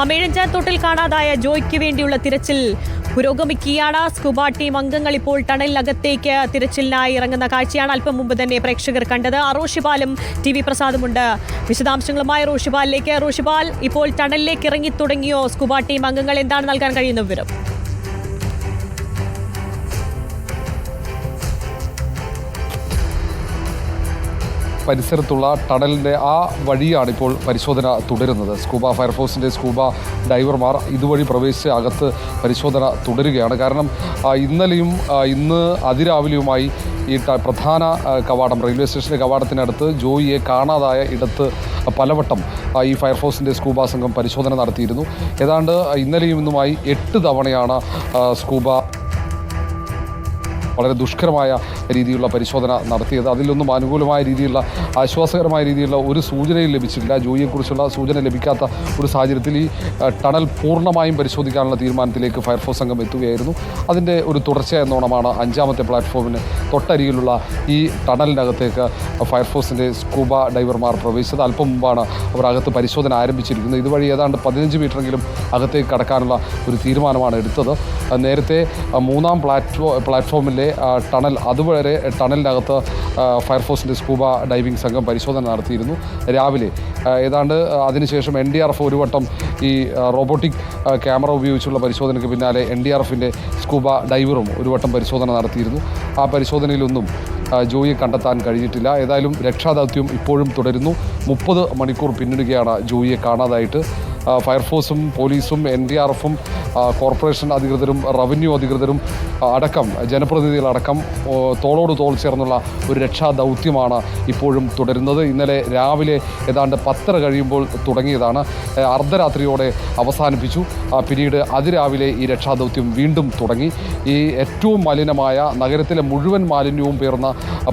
മേഴഞ്ചാൻ തോട്ടിൽ കാണാതായ ജോയ്ക്ക് വേണ്ടിയുള്ള തിരച്ചിൽ പുരോഗമിക്കുകയാണ്. സ്കൂബ ടീം അംഗങ്ങൾ ഇപ്പോൾ ടണലിനകത്തേക്ക് തിരച്ചിലിനായി ഇറങ്ങുന്ന കാഴ്ചയാണ് അല്പം മുമ്പ് തന്നെ പ്രേക്ഷകർ കണ്ടത്. റോഷിപാലും ടി വി പ്രസാദുമുണ്ട്. വിശദാംശങ്ങളുമായി റോഷിപാലിലേക്ക് റോഷിപാൽ ഇപ്പോൾ ടണലിലേക്ക് ഇറങ്ങി തുടങ്ങിയോ? സ്കൂബ ടീം അംഗങ്ങൾ എന്താണ് നൽകാൻ കഴിയുന്ന വിവരം? പരിസരത്തുള്ള ടണലിന്റെ ആ വഴിയാണ് ഇപ്പോൾ പരിശോധന തുടരുന്നത്. സ്കൂബ ഫയർഫോഴ്സിന്റെ സ്കൂബ ഡൈവർമാർ ഇതുവഴി പ്രവേശിച്ച് അകത്ത് പരിശോധന തുടരുകയാണ്. കാരണം ഇന്നലെയും ഇന്ന് അതിരാവിലെയുമായി ഈ പ്രധാന കവാടം റെയിൽവേ സ്റ്റേഷന്റെ കവാടത്തിനടുത്ത് ജോയിയെ കാണാതായ ഇടത്ത് പലവട്ടം ഈ ഫയർഫോഴ്സിന്റെ സ്കൂബ സംഘം പരിശോധന നടത്തിയിരുന്നു. ഏതാണ്ട് ഇന്നലെയും ഇന്നുമായി എട്ട് തവണയാണ് സ്കൂബ വളരെ ദുഷ്കരമായ രീതിയിലുള്ള പരിശോധന നടത്തിയത്. അതിലൊന്നും അനുകൂലമായ രീതിയിലുള്ള ആശ്വാസകരമായ രീതിയിലുള്ള ഒരു സൂചനയും ലഭിച്ചില്ല. ജോയിയെക്കുറിച്ചുള്ള സൂചന ലഭിക്കാത്ത ഒരു സാഹചര്യത്തിൽ ഈ ടണൽ പൂർണമായും പരിശോധിക്കാനുള്ള തീരുമാനത്തിലേക്ക് ഫയർഫോഴ്സ് സംഘം എത്തുകയായിരുന്നു. അതിന്റെ ഒരു തുടർച്ച എന്നോണമാണ് അഞ്ചാമത്തെ പ്ലാറ്റ്ഫോമിന് തൊട്ടരികിലുള്ള ഈ ടണലിനകത്തേക്ക് ഫയർഫോഴ്സിന്റെ സ്കൂബ ഡൈവർമാർ പ്രവേശിച്ചത്. അല്പം മുമ്പാണ് അവർ അകത്ത് പരിശോധന ആരംഭിച്ചിരിക്കുന്നത്. ഇതുവഴി ഏതാണ്ട് പതിനഞ്ച് മീറ്ററെങ്കിലും അകത്തേക്ക് കടക്കാനുള്ള ഒരു തീരുമാനമാണ് എടുത്തത്. നേരത്തെ മൂന്നാം പ്ലാറ്റ്ഫോ പ്ലാറ്റ്ഫോമിലെ ആ, ടണൽ അതുവരെ ടണലിനകത്ത് ഫയർഫോഴ്സിന്റെ സ്കൂബ ഡൈവിംഗ് സംഘം പരിശോധന നടത്തിയിരുന്നു. രാവിലെ ഏതാണ്ട് അതിനുശേഷം എൻ ഡി ആർ എഫ് ഒരു വട്ടം ഈ റോബോട്ടിക് ക്യാമറ ഉപയോഗിച്ചുള്ള പരിശോധനയ്ക്ക് പിന്നാലെ എൻ ഡി ആർ എഫിന്റെ സ്കൂബ ഡൈവറും ഒരു വട്ടം പരിശോധന നടത്തിയിരുന്നു. ആ പരിശോധനയിലൊന്നും ജോയിയെ കണ്ടെത്താൻ കഴിഞ്ഞിട്ടില്ല. ഏതായാലും രക്ഷാദൗത്യം ഇപ്പോഴും തുടരുന്നു. മുപ്പത് മണിക്കൂർ പിന്നിടുകയാണ് ജോയിയെ കാണാതായിട്ട്. ഫയർഫോഴ്സും പോലീസും എൻ ഡി ആർ എഫും കോർപ്പറേഷൻ അധികൃതരും റവന്യൂ അധികൃതരും അടക്കം ജനപ്രതിനിധികളടക്കം തോളോട് തോൾ ചേർന്നുള്ള ഒരു രക്ഷാദൗത്യമാണ് ഇപ്പോഴും തുടരുന്നത്. ഇന്നലെ രാവിലെ ഏതാണ്ട് പത്തര കഴിയുമ്പോൾ തുടങ്ങിയതാണ്. അർദ്ധരാത്രിയോടെ അവസാനിപ്പിച്ചു. പിന്നീട് അതിരാവിലെ ഈ രക്ഷാദൗത്യം വീണ്ടും തുടങ്ങി. ഈ ഏറ്റവും മലിനമായ നഗരത്തിലെ മുഴുവൻ മാലിന്യവും പേർന്ന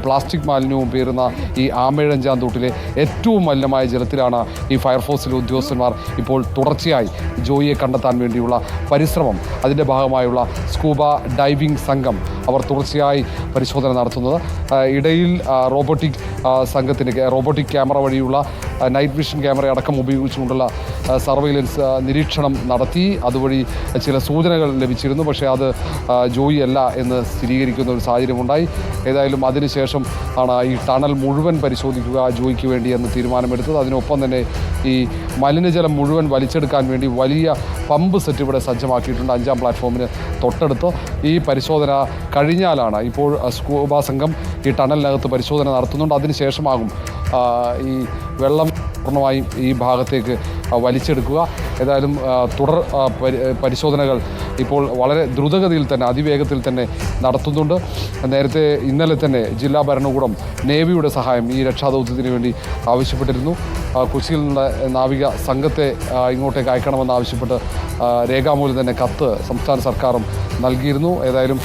പ്ലാസ്റ്റിക് മാലിന്യവും പേരുന്ന ഈ ആമേഴഞ്ചാന്തൂട്ടിലെ ഏറ്റവും മലിനമായ ജലത്തിലാണ് ഈ ഫയർഫോഴ്സിലെ ഉദ്യോഗസ്ഥന്മാർ ഇപ്പോൾ തുടർച്ചയായി ജോയിയെ കണ്ടെത്താൻ വേണ്ടിയുള്ള പരിശ്രമം. അതിന്റെ ഭാഗമായുള്ള സ്കൂബ ഡൈവിംഗ് സംഘം അവർ തുടർച്ചയായി പരിശോധന നടത്തുന്നത്. ഇടയിൽ റോബോട്ടിക് സംഘത്തിന് റോബോട്ടിക് ക്യാമറ വഴിയുള്ള നൈറ്റ് വിഷൻ ക്യാമറ അടക്കം ഉപയോഗിച്ചുകൊണ്ടുള്ള സർവൈലൻസ് നിരീക്ഷണം നടത്തി. അതുവഴി ചില സൂചനകൾ ലഭിച്ചിരുന്നു. പക്ഷേ അത് ജോയി അല്ല എന്ന് സ്ഥിരീകരിക്കുന്ന ഒരു സാഹചര്യമുണ്ടായി. ഏതായാലും അതിനുശേഷം ആണ് ഈ ടണൽ മുഴുവൻ പരിശോധിക്കുക ജോയിക്ക് വേണ്ടി എന്ന് തീരുമാനമെടുത്തത്. അതിനൊപ്പം തന്നെ ഈ മലിനജലം മുഴുവൻ വലിച്ചെടുക്കാൻ വേണ്ടി വലിയ പമ്പ് സെറ്റ് ഇവിടെ സജ്ജമാക്കിയിട്ടുണ്ട് അഞ്ചാം പ്ലാറ്റ്ഫോമിന് തൊട്ടടുത്ത്. ഈ പരിശോധന കഴിഞ്ഞാലാണ് ഇപ്പോൾ സ്കൂബ സംഘം ഈ ടണലിനകത്ത് പരിശോധന നടത്തുന്നുണ്ട്. അതിനുശേഷമാകും ഈ വെള്ളം പൂർണമായും ഈ ഭാഗത്തേക്ക് വലിച്ചെടുക്കുക. ഏതായാലും തുടർ പരിശോധനകൾ ഇപ്പോൾ വളരെ ദ്രുതഗതിയിൽ തന്നെ അതിവേഗത്തിൽ തന്നെ നടത്തുന്നുണ്ട്. നേരത്തെ ഇന്നലെ തന്നെ ജില്ലാ ഭരണകൂടം നേവിയുടെ സഹായം ഈ രക്ഷാദൗത്യത്തിന് വേണ്ടി ആവശ്യപ്പെട്ടിരുന്നു. കൊച്ചിയിൽ നിന്നുള്ള നാവിക സംഘത്തെ ഇങ്ങോട്ടേക്ക് അയക്കണമെന്ന് ആവശ്യപ്പെട്ട് രേഖാമൂലം തന്നെ കത്ത് സംസ്ഥാന സർക്കാരും നൽകിയിരുന്നു. ഏതായാലും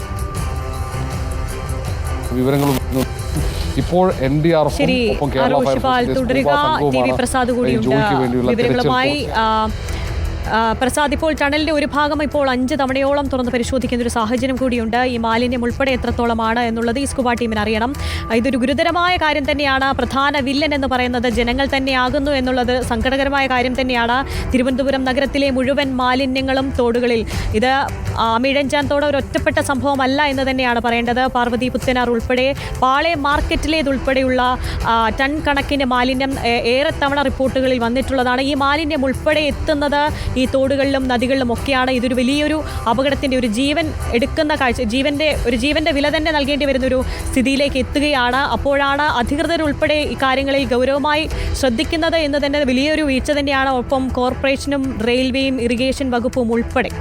വിവരങ്ങളും ഇപ്പോൾ എൻ ഡി ആർ ഒപ്പം കേരള ഫയർ ഫയർഫോഴ്സിന്റെ തുടരുക. ടി വി പ്രസാദ് കൂടിയുണ്ട് ജോലിക്ക് വേണ്ടിയുള്ള തിരച്ചിൽ വിവരങ്ങളുമായി പ്രസാദ് ഇപ്പോൾ ടണലിന്റെ ഒരു ഭാഗം ഇപ്പോൾ അഞ്ച് തവണയോളം തുറന്ന് പരിശോധിക്കുന്ന ഒരു സാഹചര്യം കൂടിയുണ്ട്. ഈ മാലിന്യം ഉൾപ്പെടെ എത്രത്തോളമാണ് എന്നുള്ളത് ഈ സ്കൂബ ടീമിന് അറിയണം. ഇതൊരു ഗുരുതരമായ കാര്യം തന്നെയാണ്. പ്രധാന വില്ലൻ എന്ന് പറയുന്നത് ജനങ്ങൾ തന്നെയാകുന്നു എന്നുള്ളത് സങ്കടകരമായ കാര്യം തന്നെയാണ്. തിരുവനന്തപുരം നഗരത്തിലെ മുഴുവൻ മാലിന്യങ്ങളും തോടുകളിൽ. ഇത് അമിഴഞ്ചാൻ തോട് ഒരു ഒറ്റപ്പെട്ട സംഭവമല്ല എന്ന് തന്നെയാണ് പറയേണ്ടത്. പാർവതി പുത്തനാർ ഉൾപ്പെടെ പാളയം മാർക്കറ്റിലേതുൾപ്പെടെയുള്ള ടൺ കണക്കിന് മാലിന്യം ഏറെ തവണ റിപ്പോർട്ടുകളിൽ വന്നിട്ടുള്ളതാണ്. ഈ മാലിന്യം ഉൾപ്പെടെ എത്തുന്നത് ഈ തോടുകളിലും നദികളിലും ഒക്കെയാണ് ഇതൊരു വലിയൊരു അപകടത്തിന്റെ ഒരു ജീവൻ എടുക്കുന്ന കാഴ്ച ജീവന്റെ ഒരു ജീവന്റെ വില തന്നെ നൽകേണ്ടി വരുന്നൊരു സ്ഥിതിയിലേക്ക് എത്തുകയാണ്. അപ്പോഴാണ് അധികൃതരുൾപ്പെടെ ഈ കാര്യങ്ങളിൽ ഗൗരവമായി ശ്രദ്ധിക്കുന്നത് എന്ന് തന്നെ വലിയൊരു വീഴ്ച തന്നെയാണ് ഒപ്പം കോർപ്പറേഷനും റെയിൽവേയും ഇറിഗേഷൻ വകുപ്പും ഉൾപ്പെടെ.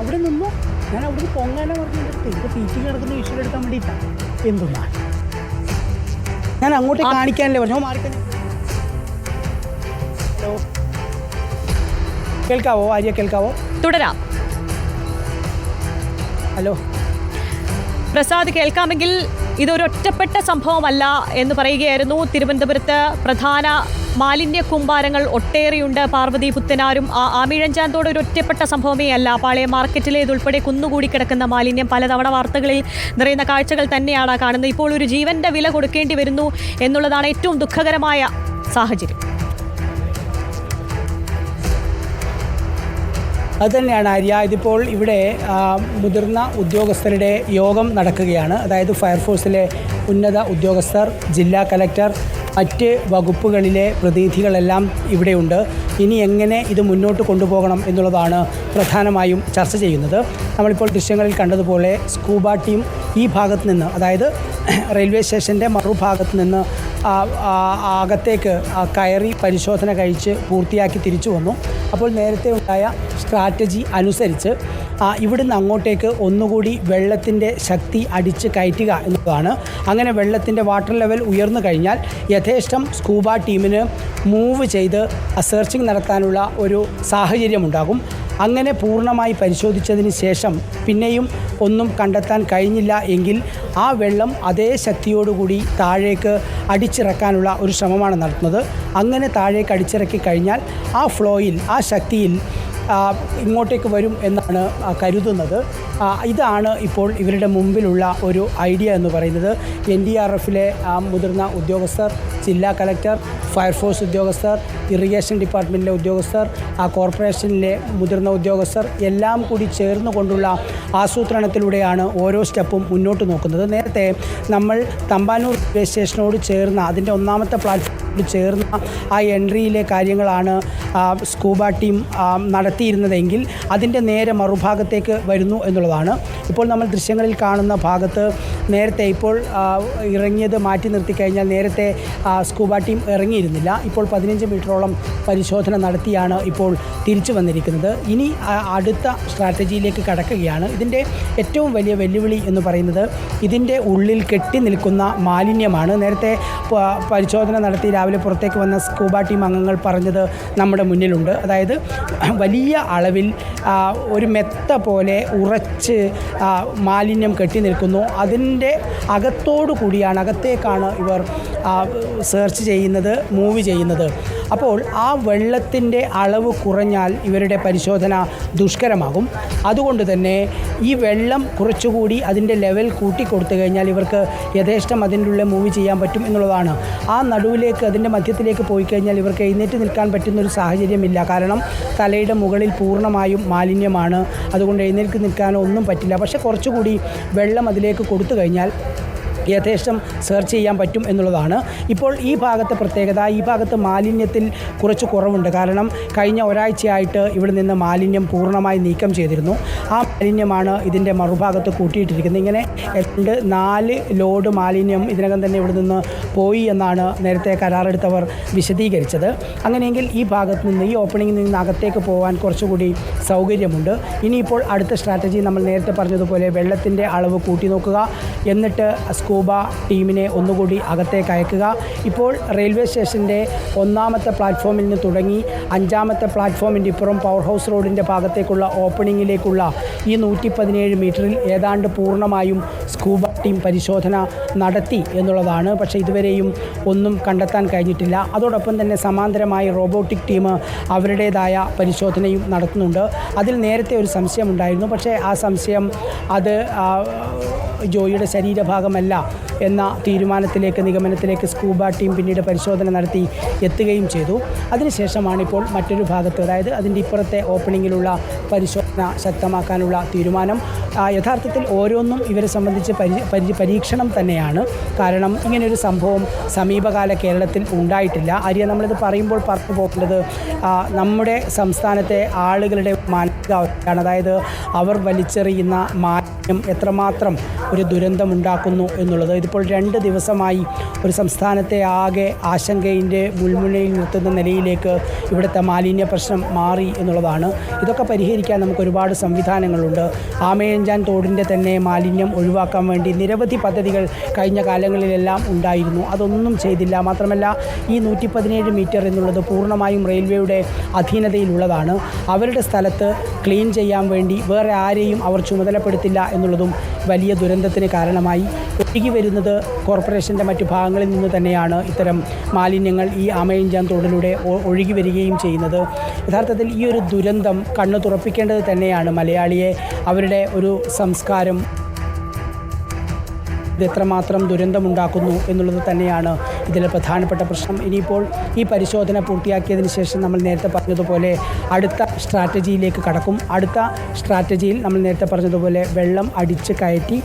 അവിടെ നിന്നു? ഞാൻ അവിടെ പൊങ്ങാനെ പറഞ്ഞിട്ട് ഇത് ടീച്ചിങ് നടക്കുന്ന വിഷയം എടുക്കാൻ വേണ്ടിയിട്ടാണ് എന്തുന്നാ ഞാൻ അങ്ങോട്ട് കാണിക്കാനല്ലേ പറഞ്ഞു. മാറിക്കാൻ ഹലോ. കേൾക്കാവോ? ആര്യ കേൾക്കാവോ? തുടരാം. ഹലോ. പ്രസാദ് കേൾക്കാമെങ്കിൽ ഇതൊരു ഒറ്റപ്പെട്ട സംഭവമല്ല എന്ന് പറയുകയായിരുന്നു തിരുവനന്തപുരത്ത് പ്രധാന മാലിന്യ കൂമ്പാരങ്ങൾ ഒട്ടേറെയുണ്ട്. പാർവതി പുത്തനാരും ആ- ആമിഴഞ്ചാന്തോട് ഒരു ഒറ്റപ്പെട്ട സംഭവമേ അല്ല പാളയം മാർക്കറ്റിലെ ഇതുൾപ്പെടെ കുന്നുകൂടി കിടക്കുന്ന മാലിന്യം പലതവണ വാർത്തകളിൽ നിറയുന്ന കാഴ്ചകൾ തന്നെയാണ് കാണുന്നത്. ഇപ്പോൾ ഒരു ജീവന്റെ വില കൊടുക്കേണ്ടി വരുന്നു എന്നുള്ളതാണ് ഏറ്റവും ദുഃഖകരമായ സാഹചര്യം. അത് തന്നെയാണ് ആര്യ. ഇതിപ്പോൾ ഇവിടെ മുതിർന്ന ഉദ്യോഗസ്ഥരുടെ യോഗം നടക്കുകയാണ്. അതായത് ഫയർഫോഴ്സിലെ ഉന്നത ഉദ്യോഗസ്ഥർ ജില്ലാ കലക്ടർ മറ്റ് വകുപ്പുകളിലെ പ്രതിനിധികളെല്ലാം ഇവിടെയുണ്ട്. ഇനി എങ്ങനെ ഇത് മുന്നോട്ട് കൊണ്ടുപോകണം എന്നുള്ളതാണ് പ്രധാനമായും ചർച്ച ചെയ്യുന്നത്. നമ്മളിപ്പോൾ ദൃശ്യങ്ങളിൽ കണ്ടതുപോലെ സ്കൂബ ടീം ഈ ഭാഗത്ത് നിന്ന് അതായത് റെയിൽവേ സ്റ്റേഷന്റെ മറുഭാഗത്ത് നിന്ന് അകത്തേക്ക് കയറി പരിശോധന കഴിച്ച് പൂർത്തിയാക്കി തിരിച്ചു വന്നു. അപ്പോൾ നേരത്തെ ഉണ്ടായ സ്ട്രാറ്റജി അനുസരിച്ച് ഇവിടുന്ന് അങ്ങോട്ടേക്ക് ഒന്നുകൂടി വെള്ളത്തിന്റെ ശക്തി അടിച്ച് കയറ്റുക എന്നുള്ളതാണ് അങ്ങനെ വെള്ളത്തിന്റെ വാട്ടർ ലെവൽ ഉയർന്നു കഴിഞ്ഞാൽ യഥേഷ്ടം സ്കൂബ ടീമിന് മൂവ് ചെയ്ത് സെർച്ചിങ് നടത്താനുള്ള ഒരു സാഹചര്യമുണ്ടാകും. അങ്ങനെ പൂർണമായി പരിശോധിച്ചതിന് ശേഷം പിന്നെയും ഒന്നും കണ്ടെത്താൻ കഴിഞ്ഞില്ല എങ്കിൽ ആ വെള്ളം അതേ ശക്തിയോടുകൂടി താഴേക്ക് അടിച്ചിറക്കാനുള്ള ഒരു ശ്രമമാണ് നടത്തുന്നത്. അങ്ങനെ താഴേക്ക് അടിച്ചിറക്കി കഴിഞ്ഞാൽ ആ ഫ്ലോയിൽ ആ ശക്തിയിൽ ഇങ്ങോട്ടേക്ക് വരും എന്നാണ് കരുതുന്നത്. ഇതാണ് ഇപ്പോൾ ഇവരുടെ മുമ്പിലുള്ള ഒരു ഐഡിയ എന്ന് പറയുന്നത്. എൻ ഡി ആർ എഫിലെ മുതിർന്ന ഉദ്യോഗസ്ഥർ ജില്ലാ കലക്ടർ ഫയർഫോഴ്സ് ഉദ്യോഗസ്ഥർ ഇറിഗേഷൻ ഡിപ്പാർട്ട്മെന്റിലെ ഉദ്യോഗസ്ഥർ കോർപ്പറേഷനിലെ മുതിർന്ന ഉദ്യോഗസ്ഥർ എല്ലാം കൂടി ചേർന്ന് കൊണ്ടുള്ള ആസൂത്രണത്തിലൂടെയാണ് ഓരോ സ്റ്റെപ്പും മുന്നോട്ട് നോക്കുന്നത്. നേരത്തെ നമ്മൾ തമ്പാനൂർ റെയിൽവേ സ്റ്റേഷനോട് ചേർന്ന അതിന്റെ ഒന്നാമത്തെ പ്ലാറ്റ്ഫോമിനോട് ചേർന്ന ആ എൻട്രിയിലെ കാര്യങ്ങളാണ് സ്കൂബ ടീം നടത്തിയിരുന്നതെങ്കിൽ അതിന്റെ നേരെ മറുഭാഗത്തേക്ക് വരുന്നു എന്നുള്ളതാണ്. ഇപ്പോൾ നമ്മൾ ദൃശ്യങ്ങളിൽ കാണുന്ന ഭാഗത്ത് നേരത്തെ ഇപ്പോൾ ഇറങ്ങിയത് മാറ്റി നിർത്തി കഴിഞ്ഞാൽ നേരത്തെ സ്കൂബ ടീം ഇറങ്ങിയിരുന്നില്ല. ഇപ്പോൾ പതിനഞ്ച് മീറ്ററോളം പരിശോധന നടത്തിയാണ് ഇപ്പോൾ തിരിച്ചു വന്നിരിക്കുന്നത്. ഇനി അടുത്ത സ്ട്രാറ്റജിയിലേക്ക് കടക്കുകയാണ്. ഇതിന്റെ ഏറ്റവും വലിയ വെല്ലുവിളി എന്ന് പറയുന്നത് ഇതിന്റെ ഉള്ളിൽ കെട്ടി നിൽക്കുന്ന മാലിന്യമാണ്. നേരത്തെ പരിശോധന നടത്തി രാവിലെ പുറത്തേക്ക് വന്ന സ്കൂബ ടീം അംഗങ്ങൾ പറഞ്ഞത് നമ്മുടെ മുന്നിലുണ്ട്. അതായത് വലിയ അളവിൽ ഒരു മെത്ത പോലെ ഉറച്ച് മാലിന്യം കെട്ടി നിൽക്കുന്നു. അതിന്റെ അകത്തോടു കൂടിയാണ് അകത്തേക്കാണ് ഇവർ സെർച്ച് ചെയ്യുന്നത് മൂവ് ചെയ്യുന്നത്. അപ്പോൾ ആ വെള്ളത്തിന്റെ അളവ് കുറഞ്ഞാൽ ഇവരുടെ പരിശോധന ദുഷ്കരമാകും. അതുകൊണ്ട് തന്നെ ഈ വെള്ളം കുറച്ചുകൂടി അതിന്റെ ലെവൽ കൂട്ടിക്കൊടുത്തു കഴിഞ്ഞാൽ ഇവർക്ക് യഥേഷ്ടം അതിന്റെ ഉള്ളിൽ മൂവ് ചെയ്യാൻ പറ്റും എന്നുള്ളതാണ്. ആ നടുവിലേക്ക് അതിന്റെ മധ്യത്തിലേക്ക് പോയി കഴിഞ്ഞാൽ ഇവർക്ക് എഴുന്നേറ്റ് നിൽക്കാൻ പറ്റുന്ന ഒരു സാഹചര്യമില്ല. കാരണം തലയുടെ മുകളിൽ പൂർണമായും മാലിന്യമാണ്. അതുകൊണ്ട് എഴുന്നേൽക്ക് നിൽക്കാനോ ഒന്നും പറ്റില്ല. പക്ഷേ കുറച്ചുകൂടി വെള്ളം അതിലേക്ക് കൊടുത്തു കഴിഞ്ഞാൽ യഥേഷ്ടം സെർച്ച് ചെയ്യാൻ പറ്റും എന്നുള്ളതാണ്. ഇപ്പോൾ ഈ ഭാഗത്തെ പ്രത്യേകത ഈ ഭാഗത്ത് മാലിന്യത്തിൽ കുറച്ച് കുറവുണ്ട്. കാരണം കഴിഞ്ഞ ഒരാഴ്ചയായിട്ട് ഇവിടെ നിന്ന് മാലിന്യം പൂർണമായി നീക്കം ചെയ്തിരുന്നു. ആ മാലിന്യമാണ് ഇതിന്റെ മറുഭാഗത്ത് കൂട്ടിയിട്ടിരിക്കുന്നത്. ഇങ്ങനെ രണ്ട് നാല് ലോഡ് മാലിന്യം ഇതിനകം തന്നെ ഇവിടെ നിന്ന് പോയി എന്നാണ് നേരത്തെ കരാറെടുത്തവർ വിശദീകരിച്ചത്. അങ്ങനെയെങ്കിൽ ഈ ഭാഗത്ത് നിന്ന് ഈ ഓപ്പണിംഗിൽ നിന്ന് അകത്തേക്ക് പോകാൻ കുറച്ചുകൂടി സൗകര്യമുണ്ട്. ഇനിയിപ്പോൾ അടുത്ത സ്ട്രാറ്റജി നമ്മൾ നേരത്തെ പറഞ്ഞതുപോലെ വെള്ളത്തിന്റെ അളവ് കൂട്ടി നോക്കുക. എന്നിട്ട് സ്കൂബ ടീമിനെ ഒന്നുകൂടി അകത്തേക്ക് അയക്കുക. ഇപ്പോൾ റെയിൽവേ സ്റ്റേഷന്റെ ഒന്നാമത്തെ പ്ലാറ്റ്ഫോമിൽ നിന്ന് തുടങ്ങി അഞ്ചാമത്തെ പ്ലാറ്റ്ഫോമിന്റെ ഇപ്പുറം പവർ ഹൗസ് റോഡിന്റെ ഭാഗത്തേക്കുള്ള ഓപ്പണിങ്ങിലേക്കുള്ള ഈ നൂറ്റി പതിനേഴ് മീറ്ററിൽ ഏതാണ്ട് പൂർണമായും സ്കൂബ ടീം പരിശോധന നടത്തി എന്നുള്ളതാണ്. പക്ഷേ ഇതുവരെയും ഒന്നും കണ്ടെത്താൻ കഴിഞ്ഞിട്ടില്ല. അതോടൊപ്പം തന്നെ സമാന്തരമായി റോബോട്ടിക് ടീം അവരുടേതായ പരിശോധനയും നടത്തുന്നുണ്ട്. അതിൽ നേരത്തെ ഒരു സംശയമുണ്ടായിരുന്നു. പക്ഷേ ആ സംശയം അത് ജോയിയുടെ ശരീരഭാഗമല്ല എന്ന തീരുമാനത്തിലേക്ക് നിഗമനത്തിലേക്ക് സ്കൂബ ടീം പിന്നീട് പരിശോധന നടത്തി എത്തുകയും ചെയ്തു. അതിനുശേഷമാണ് ഇപ്പോൾ മറ്റൊരു ഭാഗത്ത് അതായത് അതിന്റെ ഇപ്പുറത്തെ ഓപ്പണിങ്ങിലുള്ള പരിശോധന ശക്തമാക്കാനുള്ള തീരുമാനം. യഥാർത്ഥത്തിൽ ഓരോന്നും ഇവരെ സംബന്ധിച്ച് പരി പരി പരീക്ഷണം തന്നെയാണ്. കാരണം ഇങ്ങനെയൊരു സംഭവം സമീപകാല കേരളത്തിൽ ഉണ്ടായിട്ടില്ല. ആര്യ നമ്മളിത് പറയുമ്പോൾ പറഞ്ഞു പോകേണ്ടത് നമ്മുടെ സംസ്ഥാനത്തെ ആളുകളുടെ മാനസികാവസ്ഥയാണ് അതായത് അവർ വലിച്ചെറിയുന്ന മാലിന്യം എത്രമാത്രം ഒരു ദുരന്തമുണ്ടാക്കുന്നു എന്നുള്ളത്. ഇതിപ്പോൾ രണ്ട് ദിവസമായി ഒരു സംസ്ഥാനത്തെ ആകെ ആശങ്കയിന്റെ മുൾമുനയിൽ നിർത്തുന്ന നിലയിലേക്ക് ഇവിടുത്തെ മാലിന്യ പ്രശ്നം മാറി എന്നുള്ളതാണ്. ഇതൊക്കെ പരിഹരിക്കാൻ നമുക്ക് ഒരുപാട് സംവിധാനങ്ങളുണ്ട്. ആമയഞ്ചാൻ തോടിന്റെ തന്നെ മാലിന്യം ഒഴിവാക്കാൻ വേണ്ടി നിരവധി പദ്ധതികൾ കഴിഞ്ഞ കാലങ്ങളിലെല്ലാം ഉണ്ടായിരുന്നു. അതൊന്നും ചെയ്തില്ല. മാത്രമല്ല ഈ നൂറ്റി പതിനേഴ് മീറ്റർ എന്നുള്ളത് പൂർണമായും റെയിൽവേയുടെ അധീനതയിലുള്ളതാണ്. അവരുടെ സ്ഥലത്ത് ക്ലീൻ ചെയ്യാൻ വേണ്ടി വേറെ ആരെയും അവർ ചുമതലപ്പെടുത്തില്ല എന്നുള്ളതും വലിയ ദുരന്തത്തിന് കാരണമായി. ഒഴുകി വരുന്നത് കോർപ്പറേഷന്റെ മറ്റു ഭാഗങ്ങളിൽ നിന്ന് തന്നെയാണ് ഇത്തരം മാലിന്യങ്ങൾ ഈ ആമയിഞ്ചാൻ തോടിലൂടെ ഒഴുകി വരികയും ചെയ്യുന്നത്. യഥാർത്ഥത്തിൽ ഈ ഒരു ദുരന്തം കണ്ണു തുറപ്പിക്കേണ്ടത് തന്നെയാണ്. മലയാളിയെ അവരുടെ ഒരു സംസ്കാരം ഇത് എത്രമാത്രം ദുരന്തമുണ്ടാക്കുന്നു എന്നുള്ളത് തന്നെയാണ് ഇതിലെ പ്രധാനപ്പെട്ട പ്രശ്നം. ഇനിയിപ്പോൾ ഈ പരിശോധന പൂർത്തിയാക്കിയതിന് ശേഷം നമ്മൾ നേരത്തെ പറഞ്ഞതുപോലെ അടുത്ത സ്ട്രാറ്റജിയിലേക്ക് കടക്കും. അടുത്ത സ്ട്രാറ്റജിയിൽ നമ്മൾ നേരത്തെ പറഞ്ഞതുപോലെ വെള്ളം അടിച്ച് കയറ്റി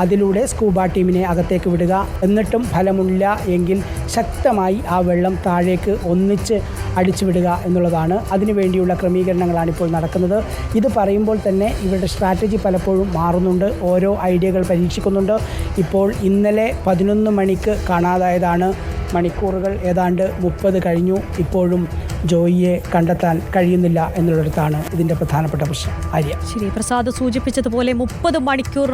അതിലൂടെ സ്കൂബ ടീമിനെ അകത്തേക്ക് വിടുക. എന്നിട്ടും ഫലമില്ല എങ്കിൽ ശക്തമായി ആ വെള്ളം താഴേക്ക് ഒന്നിച്ച് അടിച്ചു വിടുക എന്നുള്ളതാണ് അതിനുവേണ്ടിയുള്ള ക്രമീകരണങ്ങളാണ് ഇപ്പോൾ നടക്കുന്നത്. ഇത് പറയുമ്പോൾ തന്നെ ഇവരുടെ സ്ട്രാറ്റജി പലപ്പോഴും മാറുന്നുണ്ട്. ഓരോ ഐഡിയകൾ പരീക്ഷിക്കുന്നുണ്ട്. ഇപ്പോൾ ഇന്നലെ പതിനൊന്ന് മണിക്ക് കാണാതായതാണ്. മണിക്കൂറുകൾ ഏതാണ്ട് മുപ്പത് കഴിഞ്ഞു. ഇപ്പോഴും ജോയിയെ കണ്ടെത്താൻ കഴിയുന്നില്ല എന്നുള്ളിടത്താണ് ഇതിന്റെ പ്രധാനപ്പെട്ട പ്രശ്നം. ആര്യ? ശരി പ്രസാദ് സൂചിപ്പിച്ചതുപോലെ മുപ്പത് മണിക്കൂർ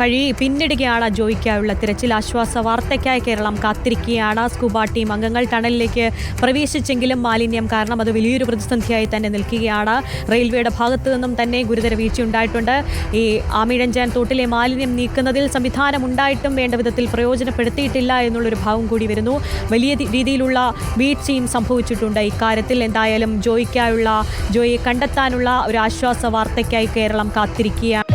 കഴി പിന്നിടുകയാണ് ജോയിക്കായുള്ള തിരച്ചിൽ. ആശ്വാസ വാർത്തയ്ക്കായി കേരളം കാത്തിരിക്കുകയാണ്. സ്കൂബ ടീം അംഗങ്ങൾ ടണലിലേക്ക് പ്രവേശിച്ചെങ്കിലും മാലിന്യം കാരണം അത് വലിയൊരു പ്രതിസന്ധിയായി തന്നെ നിൽക്കുകയാണ്. റെയിൽവേയുടെ ഭാഗത്തു നിന്നും തന്നെ ഗുരുതര വീഴ്ചയുണ്ടായിട്ടുണ്ട് ഈ ആമിഴഞ്ചാൻ തോട്ടിലെ മാലിന്യം നീക്കുന്നതിൽ സംവിധാനം ഉണ്ടായിട്ടും വേണ്ട വിധത്തിൽ പ്രയോജനപ്പെടുത്തിയിട്ടില്ല എന്നുള്ളൊരു ഭാവം കൂടി വരുന്നു. വലിയ രീതിയിലുള്ള വീഴ്ചയും സംഭവിച്ചിട്ടുണ്ട്. ഇക്കാര്യത്തിൽ എന്തായാലും ജോയിക്കായുള്ള ജോയിയെ കണ്ടെത്താനുള്ള ഒരു ആശ്വാസ വാർത്തയ്ക്കായി കേരളം കാത്തിരിക്കുകയാണ്.